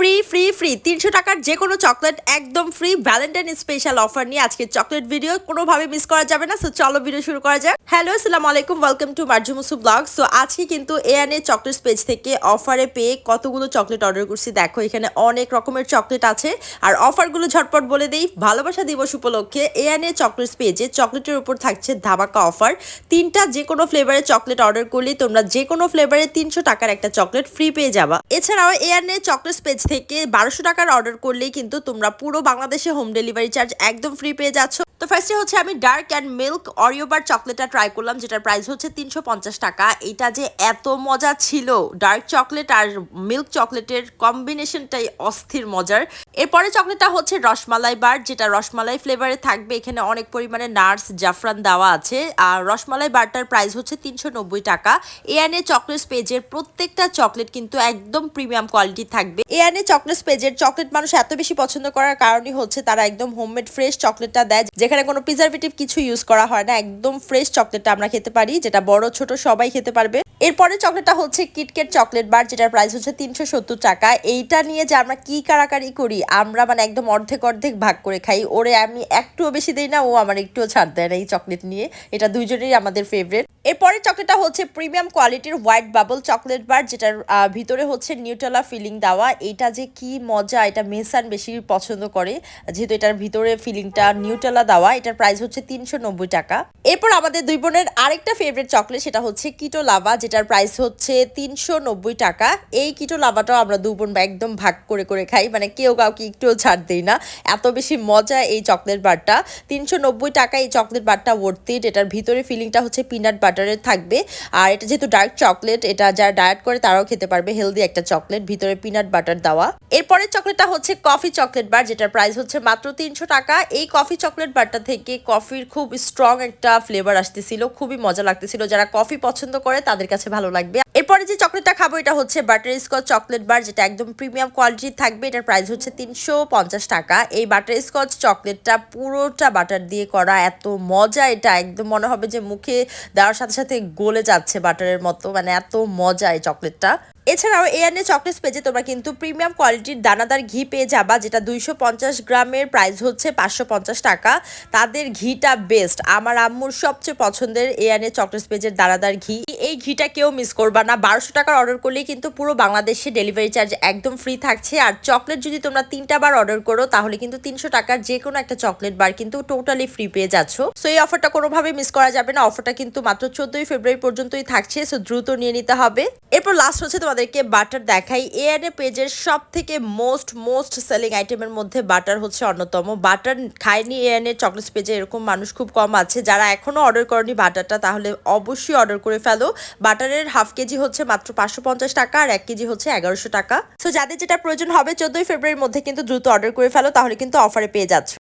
Free free free তিনশো টাকার যে কোনো চকলেট একদম ফ্রি ভ্যালেন্টাইন স্পেশাল অফার নিয়ে আজকে চকলেট ভিডিও কোনোভাবে মিস করা যাবে না। সো চলো ভিডিও শুরু করা যাক। হ্যালো আসসালামু আলাইকুম। ওয়েলকাম টু মার্জু মুসু ব্লগ সো আজকে কিন্তু এআনে চকলেট পেজ থেকে অফারে পেয়ে কতগুলো চকলেট অর্ডার করছি? দেখো, এখানে অনেক রকমের চকলেট আছে। আর অফারগুলো ঝটপট বলে দেই। ভালোবাসা দিবস উপলক্ষে এআনে চকলেট পেজে চকলেটের উপর থাকছে ধামাকা অফার তিনটা যে কোনো ফ্লেভারের চকলেট অর্ডার করলে তোমরা যে কোনো ফ্লেভারে তিনশো টাকার একটা চকলেট ফ্রি পেয়ে যাবা। এছাড়াও এয়ারনে চকলেট পেজ থেকে বারোশো টাকার অর্ডার করলেই কিন্তু তোমরা পুরো বাংলাদেশে হোম ডেলিভারি চার্জ একদম ফ্রি পেয়ে যাচ্ছ। তো ফার্স্টে হচ্ছে আমি dark and milk Oreo bar চকলেটটা ট্রাই করলাম, যেটার প্রাইস হচ্ছে তিনশো পঞ্চাশ টাকা। এটা যে এত মজা ছিল ডার্ক চকলেট আর মিল্ক চকলেটের কম্বিনেশনটাই অস্থির মজার। এরপরে চকলেটটা হচ্ছে রসমালাই বার যেটা রসমালাই ফ্লেভারে থাকবে। এখানে অনেক পরিমাণে নার্স জাফরান দেওয়া আছে। আর রসমালাই বারটার প্রাইস হচ্ছে তিনশো নব্বই টাকা। এয়ানে চকলেট পেজের প্রত্যেকটা চকলেট কিন্তু একদম প্রিমিয়াম কোয়ালিটি থাকবে। এয়ানে চকলেট পেজের চকলেট মানুষ এত বেশি পছন্দ করার কারণই হচ্ছে তারা একদম হোমমেড ফ্রেশ চকলেটটা দেয় যেখানে কোনো প্রিজারভেটিভ কিছু ইউজ করা হয় না। একদম ফ্রেশ চকলেটটা আমরা খেতে পারি, যেটা বড়, ছোট সবাই খেতে পারবে। এরপরে চকলেটটা হচ্ছে কিটকেট চকলেট বার, যেটার প্রাইস হচ্ছে তিনশো সত্তর টাকা। এইটা নিয়ে যে আমরা কি কারাকারি করি, আমরা মানে একদম অর্ধেক অর্ধেক ভাগ করে খাই। ওরে, আমি একটুও বেশি দিই না, ও আমার একটুও ছাড় দেয় না এই চকলেট নিয়ে। এটা দুইজনেরই আমাদের ফেভারিট এরপরে চকলেটটা হচ্ছে প্রিমিয়াম কোয়ালিটির হোয়াইট বাবল চকলেট বার, যেটার ভিতরে হচ্ছে নিউটেলা ফিলিং দেওয়া। এটা যে কি মজা, এটা মেসান বেশি পছন্দ করে। যেহেতু এটার ভিতরে ফিলিংটা নিউটেলা দেওয়া, এটার প্রাইস হচ্ছে তিনশো নব্বই টাকা। এরপর আমাদের দুই বোনের আরেকটা ফেভারিট চকলেট, সেটা হচ্ছে কিটো লাভা যেটার প্রাইস হচ্ছে তিনশো নব্বই টাকা। এই কিটো লাভাটাও আমরা দু বোন একদম ভাগ করে করে খাই। মানে কেউ কাউকে একটুও ছাড় দিই না। এত বেশি মজা এই চকলেট বারটা। তিনশো নব্বই টাকা এই চকলেট বারটা ওর্থিট এটার ভিতরে ফিলিংটা হচ্ছে পিনাট বাটারের থাকবে। আর এটা যেহেতু ডার্ক চকলেট এটা যারা ডায়েট করে তারাও খেতে পারবে। হেলদি একটা চকলেট ভিতরে পিনাট বাটার দেওয়া। এরপরের চকলেটটা হচ্ছে কফি চকলেট বার যেটার প্রাইস হচ্ছে মাত্র তিনশো টাকা। এই কফি চকলেট বারটা থেকে কফির খুব স্ট্রং একটা ফ্লেভার আসতেছিল। খুবই মজা লাগতেছিল। যারা কফি পছন্দ করে তাদের কাছে ভালো লাগবে। এরপরে যে চকলেটটা খাব, এটা হচ্ছে বাটার স্কচ চকলেট বার যেটা একদম প্রিমিয়াম কোয়ালিটির থাকবে। এটার প্রাইস হচ্ছে তিনশো পঞ্চাশ টাকা। এই বাটার স্কচ চকলেটটা পুরোটা বাটার দিয়ে করা, এত মজা এটা। একদম মনে হবে যে মুখে দেওয়ার সাথে সাথে গলে যাচ্ছে বাটারের মতো মানে এত মজা এই চকলেটটা এছাড়াও এয়ারনে চকলেট পেজে তোমরা কিন্তু প্রিমিয়াম কোয়ালিটির দানাদার ঘি পেয়ে যাবা, যেটা দুইশো পঞ্চাশ গ্রামের প্রাইস হচ্ছে পাঁচশো পঞ্চাশ টাকা। তাদের ঘিটা বেস্ট আমার আম্মুর সবচেয়ে পছন্দের এয়ারনে চকলেট পেজের দানাদার ঘি। এই ঘিটা কেউ মিস করবা না। বারোশো টাকার অর্ডার করলেই কিন্তু পুরো বাংলাদেশে ডেলিভারি চার্জ একদম ফ্রি থাকছে। আর চকলেট যদি তোমরা তিনটা বার অর্ডার করো, তাহলে কিন্তু তিনশো টাকার যে কোনো একটা চকলেট বার কিন্তু টোটালি ফ্রি পেয়ে যাচ্ছ। সো এই অফারটা কোনোভাবে মিস করা যাবে না। অফারটা কিন্তু মাত্র চোদ্দই ফেব্রুয়ারি পর্যন্তই থাকছে। সো দ্রুত নিয়ে নিতে হবে। এরপর লাস্ট হচ্ছে তোমাদেরকে বাটার দেখাই। এআরএ পেজের সব থেকে মোস্ট মোস্ট সেলিং আইটেমের মধ্যে বাটার হচ্ছে অন্যতম। বাটার খায়নি এআরএ চকলেট পেজে এরকম মানুষ খুব কম আছে। যারা এখনও অর্ডার করেনি বাটারটা, তাহলে অবশ্যই অর্ডার করে ফেলো। বাটারের হাফ কেজি হচ্ছে মাত্র পাঁচশো পঞ্চাশ টাকা আর এক কেজি হচ্ছে এগারোশো টাকা। সো যাদের যেটা প্রয়োজন হবে, চোদ্দোই ফেব্রুয়ারির মধ্যে কিন্তু দ্রুত অর্ডার করে ফেলো, তাহলে কিন্তু অফারে পেয়ে যাচ্ছ।